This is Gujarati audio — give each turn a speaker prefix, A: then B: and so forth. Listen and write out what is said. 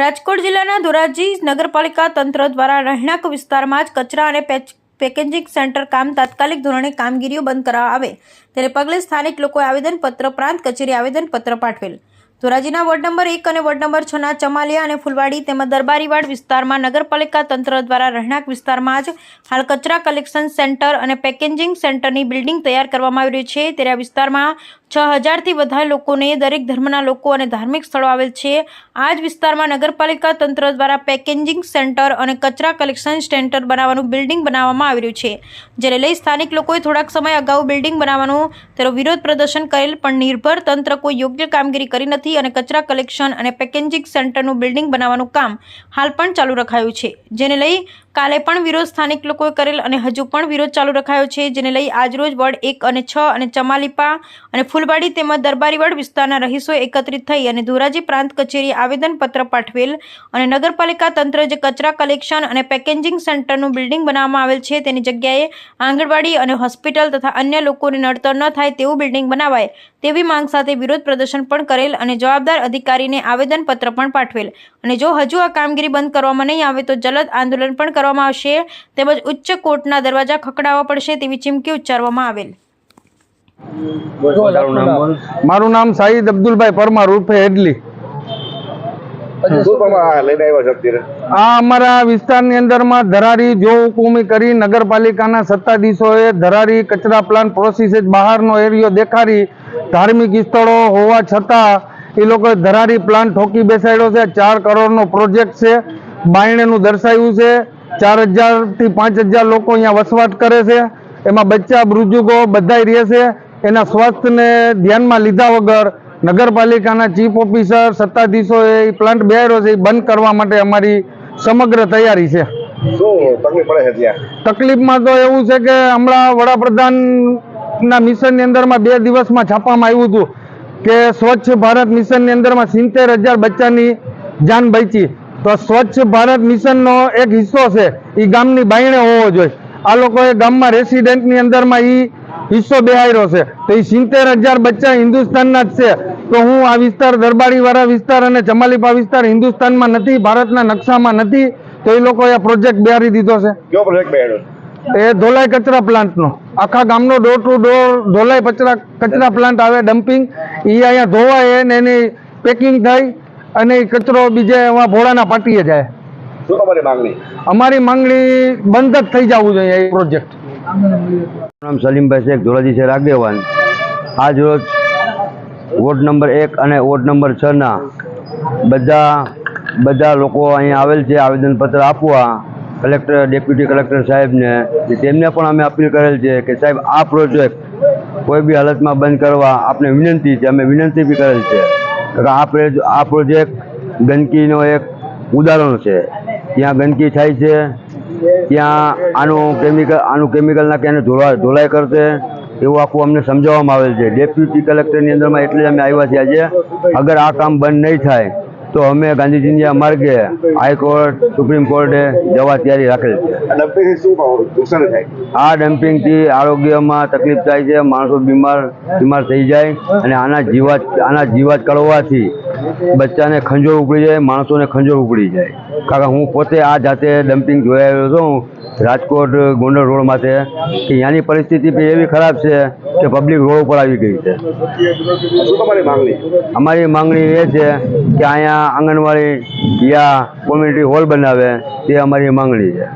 A: રાજકોટ જિલ્લાના ધોરાજી નગરપાલિકા તંત્ર દ્વારા રહેણાંક વિસ્તારમાં જ કચરા અને પેકેજિંગ સેન્ટર કામ તાત્કાલિક ધોરણે કામગીરીઓ બંધ કરાવવા આવે. તેને પગલે સ્થાનિક લોકોએ આવેદનપત્ર, પ્રાંત કચેરી આવેદનપત્ર પાઠવેલ. ધોરાજીના વોર્ડ નંબર એક અને વોર્ડ નંબર છના ચમાલિયા અને ફુલવાડી તેમજ દરબારીવાડ વિસ્તારમાં નગરપાલિકા તંત્ર દ્વારા રહેણાંક વિસ્તારમાં જ હાલ કચરા કલેક્શન સેન્ટર અને પેકેજિંગ સેન્ટરની બિલ્ડિંગ તૈયાર કરવામાં આવી રહી છે. ત્યારે આ વિસ્તારમાં છ હજારથી વધારે લોકોને દરેક ધર્મના લોકો અને ધાર્મિક સ્થળો આવેલ છે. આ જ વિસ્તારમાં નગરપાલિકા તંત્ર દ્વારા પેકેજિંગ સેન્ટર અને કચરા કલેક્શન સેન્ટર બનાવવાનું બિલ્ડિંગ બનાવવામાં આવી રહ્યું છે. જેને લઈ સ્થાનિક લોકોએ થોડાક સમય અગાઉ બિલ્ડિંગ બનાવવાનું તેનો વિરોધ પ્રદર્શન કરેલ, પણ નિર્ભર તંત્ર કોઈ યોગ્ય કામગીરી કરી નથી. અને કચરા કલેક્શન અને પેકેજિંગ સેન્ટરનું બિલ્ડિંગ બનાવવાનું કામ હાલ પણ ચાલુ રખાયું છે. જેને લઈ કાલે પણ વિરોધ સ્થાનિક લોકોએ કરેલ અને હજુ પણ વિરોધ ચાલુ રખાયો છે. જેને લઈ આજરોજ વોર્ડ એક અને છ અને ચમાલીપા અને ફૂલબાડી તેમજ દરબારીવાડ વિસ્તારના રહીશો એકત્રિત થઈ અને ધોરાજી પ્રાંત કચેરી આવેદનપત્ર પાઠવેલ અને નગરપાલિકા તંત્ર જે કચરા કલેક્શન અને પેકેજિંગ સેન્ટરનું બિલ્ડિંગ બનાવવામાં આવેલ છે તેની જગ્યાએ આંગણવાડી અને હોસ્પિટલ તથા અન્ય લોકોને નડતર ન થાય તેવું બિલ્ડિંગ બનાવાય તેવી માંગ સાથે વિરોધ પ્રદર્શન પણ કરેલ અને જવાબદાર અધિકારીને આવેદનપત્ર પણ પાઠવેલ. અને જો હજુ આ કામગીરી બંધ કરવામાં નહીં આવે તો જલદ આંદોલન પણ કરવામાં આવશે. તેમજ ઉચ્ચ કોર્ટના દરવાજા ખખડાવવા પડશે તેવી ચીમકી ઉચ્ચારવામાં આવેલ.
B: મારું નામ સાહિદ અબ્દુલભાઈ પરમાર ઉર્ફે હેડલી.
C: આ
B: અમારા વિસ્તારની અંદરમાં ધરારી જો હુકુમી કરી નગરપાલિકાના સત્તાધીશોએ ધરારી કચરા પ્લાન પ્રોસેસ બહારનો એરિયો દેખાડી ધાર્મિક સ્થળો હોવા છતાં એ લોકોએ ધરારી પ્લાન ઠોકી બેસાડ્યો છે. ચાર કરોડનો પ્રોજેક્ટ છે. બાયણેનું દર્શાવ્યું છે. ચાર હજારથી પાંચ હજાર લોકો અહીંયા વસવાટ કરે છે. એમાં બચ્ચા બૃજુકો બધાય રહે છે. એના સ્વાસ્થ્યને ધ્યાનમાં લીધા વગર નગરપાલિકાના ચીફ ઓફિસર સત્તાધીશોએ એ પ્લાન્ટ બેહાડ્યો છે. એ બંધ કરવા માટે અમારી સમગ્ર તૈયારી છે. તકલીફમાં તો એવું છે કે હમણાં વડાપ્રધાનના મિશનની અંદરમાં બે દિવસમાં છાપવામાં આવ્યું હતું. કે સ્વચ્છ ભારત મિશનની અંદરમાં સિત્તેર હજાર બચ્ચાની જાન બચી. તો સ્વચ્છ ભારત મિશનનો એક હિસ્સો છે એ ગામની બાયણે હોવો જોઈએ. આ લોકોએ ગામમાં રેસિડેન્ટની અંદરમાં એ હિસ્સો બેહાયરો છે. તો એ સિત્તેર હજાર બચ્ચા હિન્દુસ્તાનના જ છે. તો હું આ વિસ્તાર, દરબારીવાળા વિસ્તાર અને ચમાલીપા વિસ્તાર હિન્દુસ્તાનમાં નથી, ભારતના નકશામાં નથી. તો એ લોકોએ આ પ્રોજેક્ટ બેહારી દીધો છે.
C: કયો પ્રોજેક્ટ બેહાડ્યો
B: એ ધોલાઈ કચરા પ્લાન્ટનો આખા ગામનો ડોર ટુ ડોર ધોલાઈ કચરા કચરા પ્લાન્ટ આવે ડમ્પિંગ એ અહીંયા ધોવાય ને એની પેકિંગ થાય અને એ કચરો બીજે એમાં ભોળાના પાટીએ જાય. અમારી માંગણી બંધ જ થઈ જવું જોઈએ એ પ્રોજેક્ટ
D: નામ સલીમભાઈ શેખ ધોરાજી છે આગેવાન. આજ રોજ વોર્ડ નંબર એક અને વોર્ડ નંબર છના બધા બધા લોકો અહીંયા આવેલ છે આવેદનપત્ર આપવા. કલેક્ટર, ડેપ્યુટી કલેક્ટર સાહેબને તેમને પણ અમે અપીલ કરેલ છે કે સાહેબ, આ પ્રોજેક્ટ કોઈ બી હાલતમાં બંધ કરવા આપને વિનંતી છે, અમે વિનંતી બી કરેલ છે. કે આ આ પ્રોજેક્ટ ગંદકીનો એક ઉદાહરણ છે. ત્યાં ગંદકી થાય છે, ત્યાં આનું કેમિકલ આનું કેમિકલ નાખી ધોળા ધોલાઈ કરશે, એવું આખું અમને સમજાવવામાં આવેલ છે. ડેપ્યુટી કલેક્ટરની અંદરમાં એટલે અમે આવ્યા છીએ આજે. અગર આ કામ બંધ નહીં થાય તો અમે ગાંધીજીના માર્ગે હાઈકોર્ટ સુપ્રીમ કોર્ટે જવા તૈયારી રાખેલ છે.
C: આ
D: આ ડમ્પિંગથી આરોગ્યમાં તકલીફ થાય છે માણસો બીમાર બીમાર થઈ જાય અને આના જીવાત આના જીવાત કરવાથી બચ્ચાને ખંજોર ઉપડી જાય માણસોને ખંજોર ઉપડી જાય. કારણ હું પોતે આ જાતે ડમ્પિંગ જોઈ આવ્યો છું રાજકોટ ગોંડલ રોડ માટે કે ત્યાંની પરિસ્થિતિ બી એવી ખરાબ છે કે પબ્લિક રોડ ઉપર આવી ગઈ છે. અમારી માંગણી એ છે કે અહીંયા આંગણવાડી યા કોમ્યુનિટી હોલ બનાવે તે અમારી માંગણી છે.